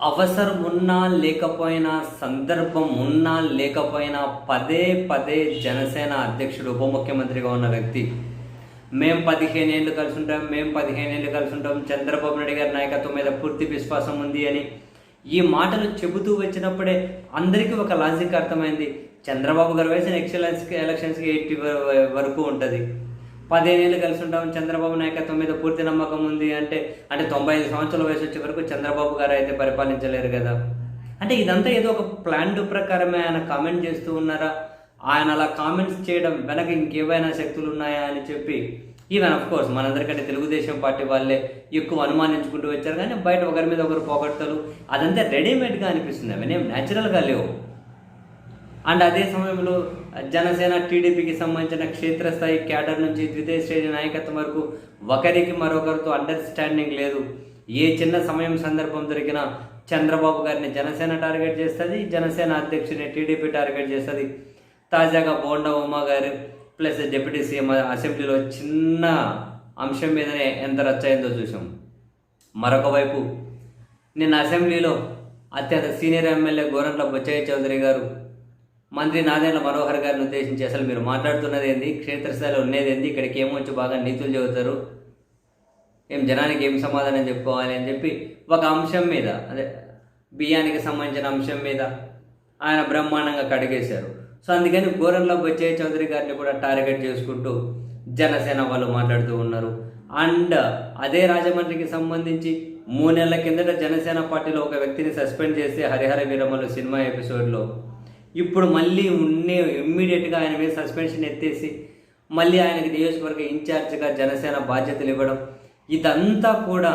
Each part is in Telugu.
అవసరం ఉన్నా లేకపోయినా సందర్భం ఉన్నా లేకపోయినా పదే పదే జనసేన అధ్యక్షుడు ఉప ముఖ్యమంత్రిగా ఉన్న వ్యక్తి. మేం పదిహేను ఏళ్ళు కలిసి ఉంటాం మేము పదిహేను ఏళ్ళు కలిసి ఉంటాం చంద్రబాబు నాయుడు గారి నాయకత్వం మీద పూర్తి విశ్వాసం ఉంది అని ఈ మాటలు చెబుతూ వచ్చినప్పుడే అందరికీ ఒక లాజిక్ అర్థమైంది. చంద్రబాబు గారు వయసు ఎక్సలెన్స్కి ఎలక్షన్స్కి ఎయిటీ వరకు ఉంటుంది. పదిహేనేళ్ళు కలిసి ఉంటాం చంద్రబాబు నాయకత్వం మీద పూర్తి నమ్మకం ఉంది అంటే అంటే తొంభై ఐదు సంవత్సరాల వయసు వచ్చే వరకు చంద్రబాబు గారు అయితే పరిపాలించలేరు కదా. అంటే ఇదంతా ఏదో ఒక ప్లాన్ ప్రకారమే ఆయన కామెంట్ చేస్తూ ఉన్నారా? ఆయన అలా కామెంట్స్ చేయడం వెనక ఇంకేవైనా శక్తులు ఉన్నాయా అని చెప్పి ఈవెన్ అఫ్ కోర్స్ మనందరికంటే తెలుగుదేశం పార్టీ వాళ్ళే ఎక్కువ అనుమానించుకుంటూ వచ్చారు. కానీ బయట ఒకరి మీద ఒకరు పోగొడతారు. అదంతా రెడీమేడ్గా అనిపిస్తుంది. అవన్నీ న్యాచురల్గా లేవు. అండ్ అదే సమయంలో జనసేన టీడీపీకి సంబంధించిన క్షేత్రస్థాయి క్యాడర్ నుంచి ద్వితీయ శ్రేణి నాయకత్వం వరకు ఒకరికి మరొకరితో అండర్స్టాండింగ్ లేదు. ఏ చిన్న సమయం సందర్భం దొరికినా చంద్రబాబు గారిని జనసేన టార్గెట్ చేస్తుంది జనసేన అధ్యక్షుని టీడీపీ టార్గెట్ చేస్తుంది. తాజాగా బోండా ఉమా గారు ప్లస్ డిప్యూటీ సీఎం అసెంబ్లీలో చిన్న అంశం మీదనే ఎంత రచ్చయిందో చూసాం మరొక వైపు నిన్న అసెంబ్లీలో అత్యంత సీనియర్ ఎమ్మెల్యే గోరంట్ల బొచ్చయ్య చౌదరి గారు మంత్రి నాదేండ్ల మనోహర్ గారిని ఉద్దేశించి అసలు మీరు మాట్లాడుతున్నది ఏంది? క్షేత్రస్థాయిలో ఉన్నది ఏంది? ఇక్కడికి ఏమొచ్చి బాగా నీతులు చెబుతారు? ఏం జనానికి ఏం సమాధానం చెప్పుకోవాలి అని చెప్పి ఒక అంశం మీద అదే బియ్యానికి సంబంధించిన అంశం మీద ఆయన బ్రహ్మాండంగా కడిగేశారు. సో అందుకని గోరంలో బొచ్చయ్య చౌదరి గారిని కూడా టార్గెట్ చేసుకుంటూ జనసేన వాళ్ళు మాట్లాడుతూ ఉన్నారు. అండ్ అదే రాజమండ్రికి సంబంధించి మూడు నెలల కిందట జనసేన పార్టీలో ఒక వ్యక్తిని సస్పెండ్ చేస్తే హరిహర వీరమలు సినిమా ఎపిసోడ్లో ఇప్పుడు మళ్ళీ ఉన్నే ఇమ్మీడియట్గా ఆయన మీద సస్పెన్షన్ ఎత్తేసి మళ్ళీ ఆయనకి నియోజకవర్గ ఇన్ఛార్జ్గా జనసేన బాధ్యతలు ఇవ్వడం ఇదంతా కూడా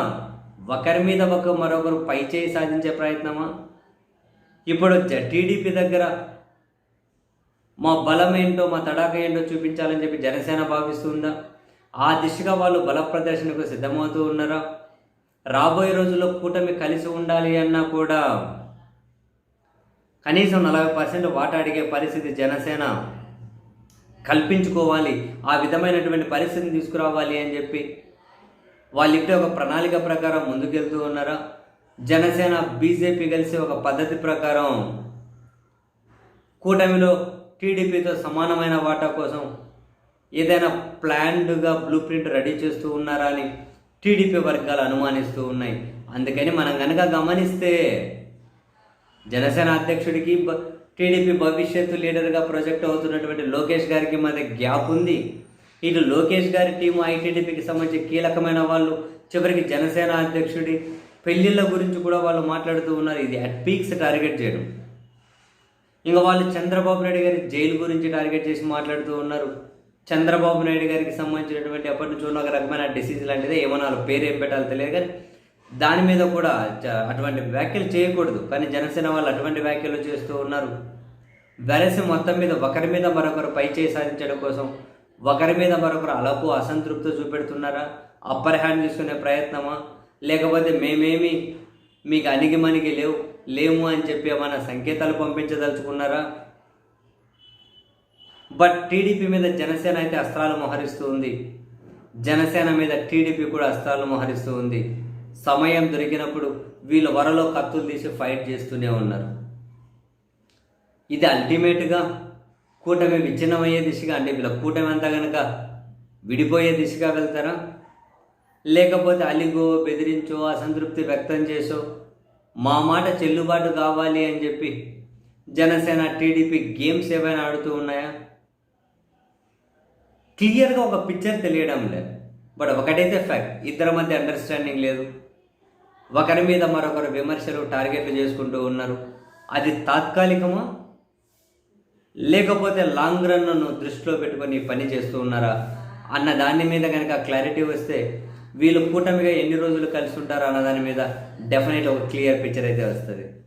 ఒకరి మీద ఒక మరొకరు పైచేయి సాధించే ప్రయత్నమా? ఇప్పుడు టీడీపీ దగ్గర మా బలం ఏంటో మా తడాక ఏంటో చూపించాలని చెప్పి జనసేన భావిస్తుందా? ఆ దిశగా వాళ్ళు బల ప్రదర్శనకు సిద్ధమవుతూ ఉన్నారా? రాబోయే రోజుల్లో కూటమి కలిసి ఉండాలి అన్నా కూడా కనీసం నలభై పర్సెంట్ వాటా అడిగే పరిస్థితి జనసేన కల్పించుకోవాలి ఆ విధమైనటువంటి పరిస్థితిని తీసుకురావాలి అని చెప్పి వాళ్ళు ఇప్పుడే ఒక ప్రణాళిక ప్రకారం ముందుకెళ్తూ ఉన్నారా? జనసేన బీజేపీ కలిసి ఒక పద్ధతి ప్రకారం కూటమిలో టీడీపీతో సమానమైన వాటా కోసం ఏదైనా ప్లాన్డ్గా బ్లూ ప్రింట్ రెడీ చేస్తూ ఉన్నారా అని టీడీపీ వర్గాలు అనుమానిస్తూ ఉన్నాయి. అందుకని మనం కనుక గమనిస్తే జనసేన అధ్యక్షుడికి టీడీపీ భవిష్యత్తు లీడర్గా ప్రొజెక్ట్ అవుతున్నటువంటి లోకేష్ గారికి మధ్య గ్యాప్ ఉంది. ఇటు లోకేష్ గారి టీము ఐటీడీపీకి సంబంధించి కీలకమైన వాళ్ళు చివరికి జనసేన అధ్యక్షుడి పెళ్ళిళ్ళ గురించి కూడా వాళ్ళు మాట్లాడుతూ ఉన్నారు. ఇది అట్ పీక్స్ టార్గెట్ చేయడం. ఇంకా వాళ్ళు చంద్రబాబు నాయుడు గారి జైలు గురించి టార్గెట్ చేసి మాట్లాడుతూ ఉన్నారు. చంద్రబాబు నాయుడు గారికి సంబంధించినటువంటి అప్పటి నుంచి ఉన్న ఒక రకమైన డిసీజ్ లాంటిదే. ఏమన్నా పేరు ఏం పెట్టాలో తెలియదు కానీ దాని మీద కూడా అటువంటి వ్యాఖ్యలు చేయకూడదు. కానీ జనసేన వాళ్ళు అటువంటి వ్యాఖ్యలు చేస్తూ ఉన్నారు. వెరసి మొత్తం మీద ఒకరి మీద మరొకరు పై చేయి సాధించడం కోసం ఒకరి మీద మరొకరు అలపు అసంతృప్తి చూపెడుతున్నారా? అప్పర్ హ్యాండ్ తీసుకునే ప్రయత్నమా? లేకపోతే మేమేమి మీకు అణిగి మణిగి లేవు లేము అని చెప్పి ఏమైనా సంకేతాలు పంపించదలుచుకున్నారా? బట్ టీడీపీ మీద జనసేన అయితే అస్త్రాలు మోహరిస్తూ ఉంది. జనసేన మీద టీడీపీ కూడా అస్త్రాలు మోహరిస్తూ ఉంది. సమయం దొరికినప్పుడు వీళ్ళు వరలో కత్తులు తీసి ఫైట్ చేస్తూనే ఉన్నారు. ఇది అల్టిమేట్గా కూటమి విచ్ఛిన్నమయ్యే దిశగా అంటే వీళ్ళ కూటమి అంతా కనుక విడిపోయే దిశగా వెళ్తారా? లేకపోతే అలిగో బెదిరించో అసంతృప్తి వ్యక్తం చేసో మా మాట చెల్లుబాటు కావాలి అని చెప్పి జనసేన టీడీపీ గేమ్స్ ఏమైనా ఆడుతూ ఉన్నాయా? క్లియర్గా ఒక పిక్చర్ తెలియడం లేదు. బట్ ఒకటైతే ఫ్యాక్ట్ ఇద్దరి మధ్య అండర్స్టాండింగ్ లేదు. ఒకరి మీద మరొకరు విమర్శలు టార్గెట్లు చేసుకుంటూ ఉన్నారు. అది తాత్కాలికమా? లేకపోతే లాంగ్ రన్ను దృష్టిలో పెట్టుకొని పని చేస్తూ ఉన్నారా? అన్న దాని మీద కనుక క్లారిటీ వస్తే వీళ్ళు కూటమిగా ఎన్ని రోజులు కలిసి ఉంటారా అన్న దాని మీద డెఫినెట్ ఒక క్లియర్ పిక్చర్ అయితే వస్తుంది.